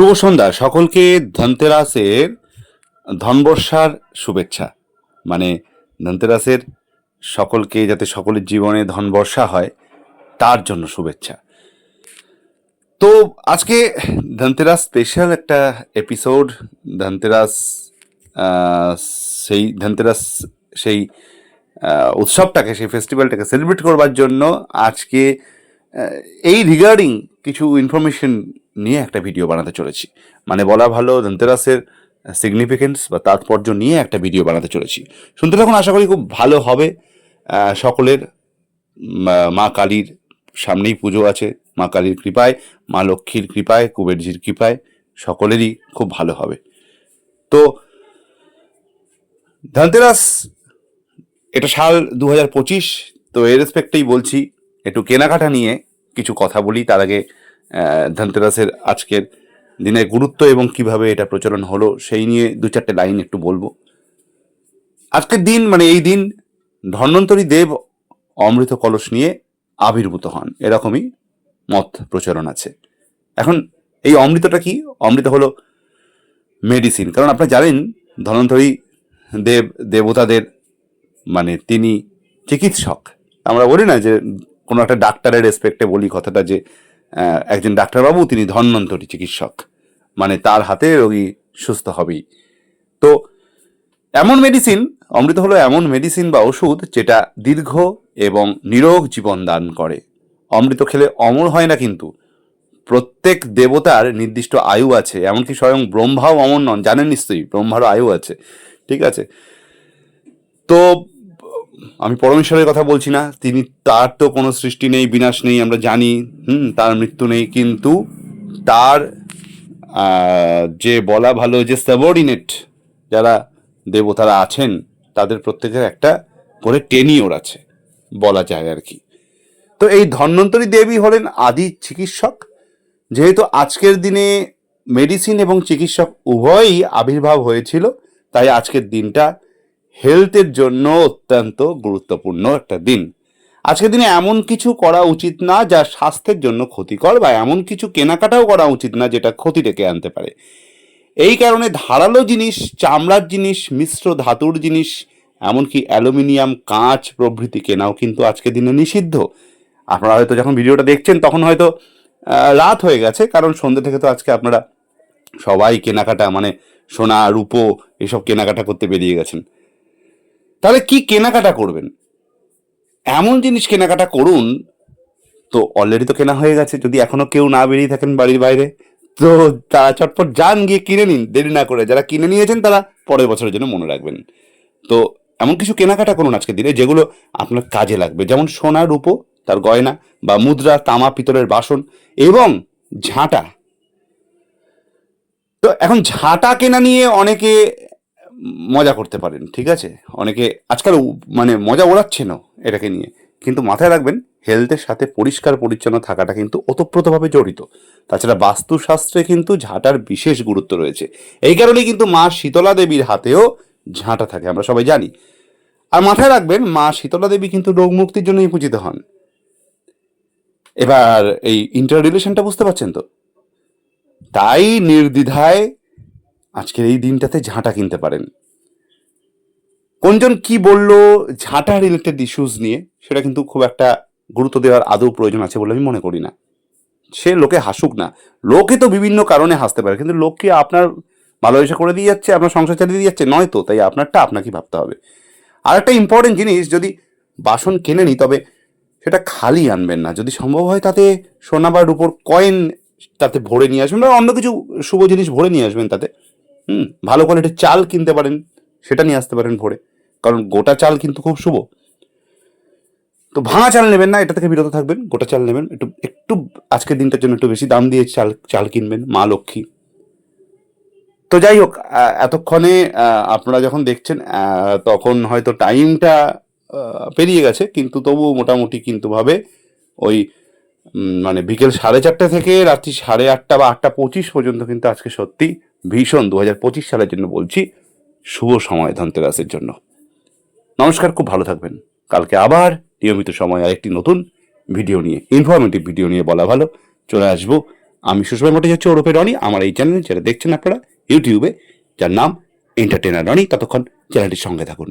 শুভ সন্ধ্যা। সকলকে ধনতেরাসের ধনবর্ষার শুভেচ্ছা। মানে ধনতেরাসের সকলকে যাতে সকলের জীবনে ধনবর্ষা হয়, তার জন্য শুভেচ্ছা। তো আজকে ধনতেরাস স্পেশাল একটা এপিসোড ধনতেরাস সেই ধনতেরাস, সেই উৎসবটাকে, সেই ফেস্টিভ্যালটাকে সেলিব্রেট করবার জন্য আজকে এই রিগার্ডিং কিছু ইনফরমেশন নিয়ে একটা ভিডিও বানাতে চলেছি। মানে বলা ভালো ধনতেরাসের সিগনিফিকেন্স বা তাৎপর্য নিয়ে একটা ভিডিও বানাতে চলেছি। শুনতে থাকুন, আশা করি খুব ভালো হবে। সকলের মা- কালীর সামনেই পুজো আছে, মা কালীর কৃপায়, মা লক্ষ্মীর কৃপায়, কুবেরজির কৃপায় সকলেরই খুব ভালো হবে। তো ধনতেরাস, এটা সাল দু হাজার পঁচিশ, তো এর রেসপেক্টেই বলছি। একটু কেনাকাটা নিয়ে কিছু কথা বলি। তার আগে ধনতেরাসের আজকের দিনের গুরুত্ব এবং কীভাবে এটা প্রচলন হলো, সেই নিয়ে দু চারটে লাইন একটু বলব। আজকের দিন মানে এই দিন, ধন্বন্তরী দেব অমৃত কলস নিয়ে আবির্ভূত হন। এরকমই মত প্রচলন আছে। এখন, এই অমৃতটা কি? অমৃত হলো মেডিসিন কারণ আপনারা জানেন ধন্বন্তরী দেব, দেবতাদের মানে তিনি চিকিৎসক। আমরা বলি না যে কোনো একটা ডাক্তারের রেসপেক্টে বলি কথাটা যে একজন ডাক্তারবাবু তিনি ধন্বন্তরী চিকিৎসক। মানে তার হাতে রোগী সুস্থ হবেই। তো এমন মেডিসিন অমৃত হলো এমন মেডিসিন বা ওষুধ যেটা দীর্ঘ এবং নিরোগ জীবন দান করে। অমৃত খেলে অমর হয় না কিন্তু। প্রত্যেক দেবতার নির্দিষ্ট আয়ু আছে, এমনকি স্বয়ং ব্রহ্মাও অমর নন। জানেন নিশ্চয়ই, ব্রহ্মারও আয়ু আছে। ঠিক আছে? তো আমি পরমেশ্বরের কথা বলছি না, তিনি তার তো কোনো সৃষ্টি নেই, বিনাশ নেই, আমরা জানি, হুম, তার মৃত্যু নেই, কিন্তু তার যে বলা ভালো, যে সাবঅর্ডিনেট যারা দেবতারা আছেন, তাদের প্রত্যেকের একটা করে টেনিওর আছে, বলা যায় আর কি। তো এই ধন্বন্তরী দেবী হলেন আদি চিকিৎসক, যেহেতু আজকের দিনে মেডিসিন এবং চিকিৎসক উভয়ই আবির্ভাব হয়েছিল, তাই আজকের দিনটা হেলথের জন্য অত্যন্ত গুরুত্বপূর্ণ একটা দিন। আজকের দিনে এমন কিছু করা উচিত না যা স্বাস্থ্যের জন্য ক্ষতিকর বা এমন কিছু কেনাকাটাও করা উচিত না যেটা ক্ষতি ডেকে আনতে পারে। এই কারণে ধারালো জিনিস, চামড়ার জিনিস, মিশ্র ধাতুর জিনিস, এমনকি অ্যালুমিনিয়াম, কাঁচ প্রভৃতি কেনাও কিন্তু আজকের দিনে নিষিদ্ধ। আপনারা হয়তো যখন ভিডিওটা দেখছেন তখন হয়তো রাত হয়ে গেছে, কারণ সন্ধ্যে থেকে তো আজকে আপনারা সবাই কেনাকাটা মানে সোনা, রূপো, এসব কেনাকাটা করতে বেরিয়ে গেছেন। তাহলে কি কেনাকাটা করবেন? এমন জিনিস কেনাকাটা করুন, তো অলরেডি তো কেনা হয়ে গেছে, যদি এখনও কেউ না বেরিয়ে থাকেন বাড়ির বাইরে, তো তারা চটপট যান, গিয়ে কিনে নিন, দেরি না করে। যারা কিনে নিয়েছেন, তারা পরের বছরের জন্য মনে রাখবেন। তো এমন কিছু কেনাকাটা করুন আজকের দিনে, যেগুলো আপনার কাজে লাগবে। যেমন সোনা রূপো, তার গয়না, বা মুদ্রা, তামা, পিতলের বাসন, এবং ঝাঁটা। তো এখন ঝাঁটা কেনা নিয়ে অনেকে মজা করতে পারেন, ঠিক আছে? অনেকে আজকাল মানে মজা ওড়াচ্ছেনও এটাকে নিয়ে। কিন্তু মাথায় রাখবেন হেলথের সাথে পরিষ্কার পরিচ্ছন্ন থাকাটা কিন্তু ওতপ্রোতভাবে জড়িত। তাছাড়া বাস্তুশাস্ত্রে কিন্তু ঝাঁটার বিশেষ গুরুত্ব রয়েছে। এই কারণেই কিন্তু মা শীতলা দেবীর হাতেও ঝাঁটা থাকে, আমরা সবাই জানি। আর মাথায় রাখবেন, মা শীতলা দেবী কিন্তু রোগ মুক্তির জন্যই পূজিত হন। এবার এই ইন্টার রিলেশনটা বুঝতে পারছেন তো? তাই নির্দ্বিধায় আজকের এই দিনটাতে ঝাঁটা কিনতে পারেন। কোনজন কি বলল ঝাঁটা রিলেটেড ইস্যুস নিয়ে, সেটা কিন্তু খুব একটা গুরুত্ব দেওয়ার আদৌ প্রয়োজন আছে বলে আমি মনে করি না। সে লোকে হাসুক না। লোকে তো বিভিন্ন কারণে হাসতে পারে, কিন্তু লোককে আপনার ভালোবাসা করে দিয়ে যাচ্ছে, আপনার সংসার চালিয়ে দিয়ে যাচ্ছে নয় তো তাই আপনারটা আপনাকে ভাবতে হবে। আর একটা ইম্পর্টেন্ট জিনিস, যদি বাসন কেনে নি তবে সেটা খালি আনবেন না। যদি সম্ভব হয় তাতে সোনা বা রূপোর কয়েন তাতে ভরে নিয়ে আসবেন, বা অন্য কিছু শুভ জিনিস ভরে নিয়ে আসবেন তাতে। হুম, ভালো কোয়ালিটির চাল কিনতে পারেন, সেটা নিয়ে আসতে পারেন ভোরে। কারণ গোটা চাল কিন্তু খুব শুভ। তো ভাঙা চাল নেবেন না, এটা থেকে বিরত থাকবেন, গোটা চাল নেবেন, একটু একটু আজকের দিনটার জন্য একটু বেশি দাম দিয়ে চাল চাল কিনবেন, মা লক্ষ্মী। তো যাই হোক এতক্ষণে আপনারা যখন দেখছেন তখন হয়তো টাইমটা পেরিয়ে গেছে, কিন্তু তবুও মোটামুটি কিন্তু ভাবে ওই মানে বিকেল সাড়ে চারটে থেকে রাত্রি সাড়ে আটটা বা আটটা পঁচিশ পর্যন্ত কিন্তু আজকে সত্যি ভীষণ দু হাজার পঁচিশ সালের জন্য বলছি, শুভ সময় ধনতেরাসের জন্য। নমস্কার, খুব ভালো থাকবেন। কালকে আবার নিয়মিত সময় আরেকটি নতুন ভিডিও নিয়ে ইনফরমেটিভ ভিডিও নিয়ে বলা ভালো। চলে আসব। আমি সুষমা মোটে হচ্ছে ওরফে রনি। আমার এই চ্যানেল যেটা দেখছেন আপনারা, ইউটিউবে, যার নাম এন্টারটেনার রনি। ততক্ষণ চ্যানেলটির সঙ্গে থাকুন।